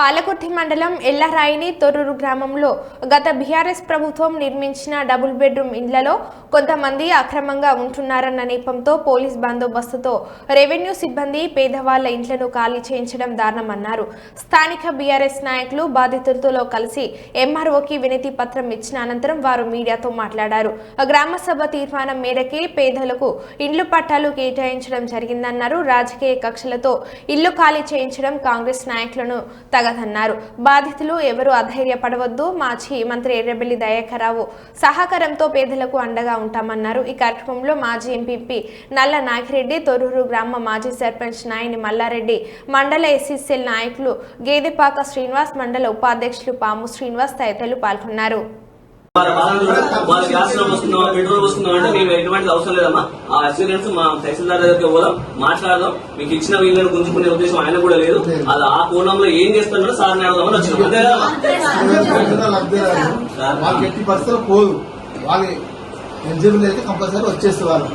పాలకుర్తి మండలం ఎల్లరాయిని తొర్రూరు గ్రామంలో గత బీఆర్ఎస్ ప్రభుత్వం నిర్మించిన డబుల్ బెడ్రూమ్ ఇండ్లలో కొంతమంది అక్రమంగా ఉంటున్నారన్న నేపంతో పోలీస్ బందోబస్తుతో రెవెన్యూ సిబ్బంది పేదవాళ్ళ ఇండ్లను ఖాళీ చేయించడం దారుణమన్నారు. స్థానిక బీఆర్ఎస్ నాయకులు బాధితులతో కలిసి ఎంఆర్ఓకి వినతి పత్రం ఇచ్చిన అనంతరం వారు మీడియాతో మాట్లాడారు. గ్రామ సభ తీర్మానం మేరకే పేదలకు ఇండ్లు పట్టాలు కేటాయించడం జరిగిందన్నారు. రాజకీయ కక్షలతో ఇల్లు ఖాళీ చేయించడం కాంగ్రెస్ నాయకులను తగ కాదన్నారు బాధితులు ఎవరు అధైర్యపడవద్దు మాజీ మంత్రి ఎర్రబెల్లి దయాకరావు సహకారంతో పేదలకు అండగా ఉంటామన్నారు. ఈ కార్యక్రమంలో మాజీ ఎంపీపీ నల్ల నాగిరెడ్డి తొర్రూరు గ్రామ మాజీ సర్పంచ్ నాయని మల్లారెడ్డి మండల ఎస్సీసీఎల్ నాయకులు గేదెపాక శ్రీనివాస్ మండల ఉపాధ్యక్షులు పాము శ్రీనివాస్ తదితరులు పాల్గొన్నారు. వారి బాధలు వాళ్ళ గ్యాస్లో వస్తున్నాం పెట్రోల్ వస్తున్నాం అంటే మేము ఎటువంటి అవసరం లేదమ్మా. ఆ ఎక్స్పీరియన్స్ మా తహసీల్దార్ దగ్గరికి పోదాం మాట్లాడదాం. మీకు ఇచ్చిన వీళ్ళని గుంజుకునే ఉద్దేశం ఆయన కూడా లేదు. అది ఆ కోణంలో ఏం చేస్తున్నాడో సార్ అడదామని వచ్చినాం. అంతే కదా వాళ్ళకి ఎట్టి పరిస్థితుల్లో పోదు. వాళ్ళు ఎలిజిబుల్ అయితే కంపల్సరీ వచ్చేస్తే వాళ్ళు